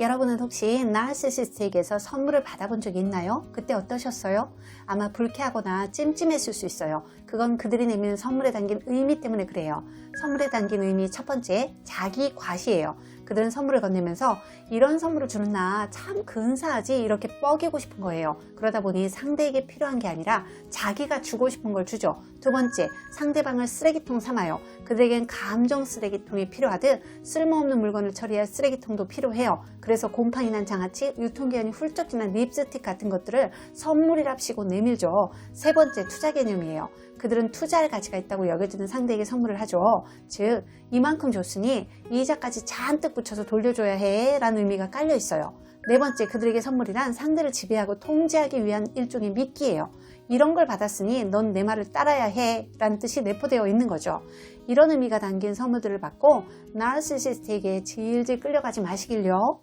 여러분은 혹시 나르시시스트에게서 선물을 받아본 적이 있나요? 그때 어떠셨어요? 아마 불쾌하거나 찜찜했을 수 있어요. 그건 그들이 내미는 선물에 담긴 의미 때문에 그래요. 선물에 담긴 의미 첫 번째, 자기 과시예요. 그들은 선물을 건네면서 이런 선물을 주는 나 참 근사하지 이렇게 뻐기고 싶은 거예요. 그러다 보니 상대에게 필요한 게 아니라 자기가 주고 싶은 걸 주죠. 두 번째, 상대방을 쓰레기통 삼아요. 그들에겐 감정 쓰레기통이 필요하듯 쓸모없는 물건을 처리할 쓰레기통도 필요해요. 그래서 곰팡이 난 장아찌, 유통기한이 훌쩍 지난 립스틱 같은 것들을 선물이랍시고 내밀죠. 세 번째, 투자 개념이에요. 그들은 투자할 가치가 있다고 여겨지는 상대에게 선물을 하죠. 즉, 이만큼 줬으니 이자까지 잔뜩 붙여서 돌려줘야 해 라는 의미가 깔려 있어요. 네 번째, 그들에게 선물이란 상대를 지배하고 통제하기 위한 일종의 미끼예요. 이런 걸 받았으니 넌 내 말을 따라야 해 라는 뜻이 내포되어 있는 거죠. 이런 의미가 담긴 선물들을 받고 나르시시스트에게 질질 끌려가지 마시길요.